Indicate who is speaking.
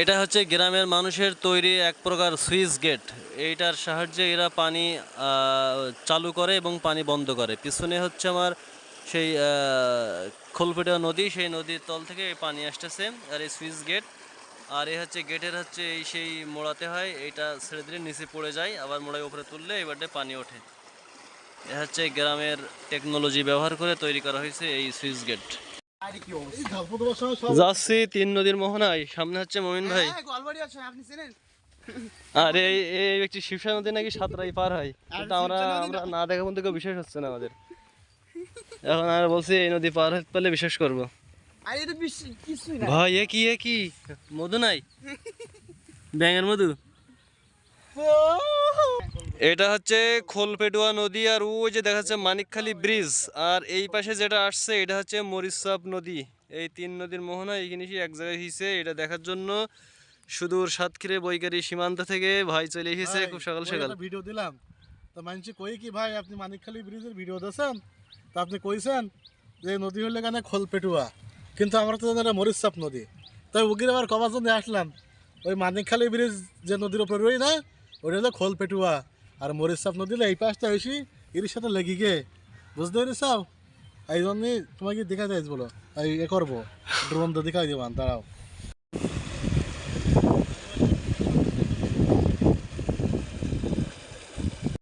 Speaker 1: এটা হচ্ছে গ্রামের মানুষের তৈরি এক প্রকার সুইচ গেট এইটার সাহায্যে এরা পানি চালু করে এবং পানি বন্ধ করে। পিছনে হচ্ছে আমার সেই খোলপেটা নদী, সেই নদীর তল থেকে পানি আসতেছে আর এই সুইচ গেট আর এই হচ্ছে গেটের হচ্ছে এই সেই মোড়াতে হয়, এইটা ছেড়ে দিলে নিচে পড়ে যায়, আবার মোড়ায় উপরে তুললে এবারে পানি ওঠে। এ হচ্ছে গ্রামের টেকনোলজি ব্যবহার করে তৈরি করা হয়েছে এই সুইচ গেট যাচ্ছি তিন নদীর মোহনায়। সামনে হচ্ছে মমিন ভাই।
Speaker 2: হ্যাঁ,
Speaker 1: আর এই এই ব্যক্তি শিবসা নদী নাকি সাঁতরাই পার হয়? কিন্তু আমরা আমরা না? দেখা পর্যন্ত কেউ বিশ্বাস হচ্ছে না আমাদের। এখন আর বলছি এই নদী পার হতে পারলে বিশ্বাস করব। ভাই এ কি এ কি? মধু নাই? ব্যাঙের মধু? এটা হচ্ছে খোলপেটুয়া নদী আর ওই যে দেখা যাচ্ছে মানিকখালী ব্রিজ। আর এই পাশে যেটা আসছে এটা হচ্ছে মরিচাপ নদী। এই তিন নদীর মোহনা এই জিনিসই এক জায়গায় হয়েছে এটা দেখার জন্য সুদূর সাতক্ষীরে বৈকারি সীমান্ত থেকে ভাই চলে এসেছে খুব সকাল সকাল।
Speaker 3: ভিডিও দিলাম। তো মানুষ কই কি ভাই আপনি মানিকখালী ব্রিজের ভিডিও দিয়েছেন তা আপনি কইছেন যে নদী হলে কেন খোলপেটুয়া? কিন্তু আমরা তো জানি এটা মরিচাপ নদী। তাই উগির আবার কবার জন্য আসলাম। ওই মানিকখালী ব্রিজ যে নদীর উপরে রই না ওটা হলো খোল পেটুয়া আর মরিচাপ নদী হলো এই পাশটা হয়েছি এর সাথে লেগে গে। বুঝতে পেরেছাও এই জন্যই তোমাকে দেখা যায় বলো। এই এ করব। ড্রোন তো দেখাই দিবান দাঁড়াও।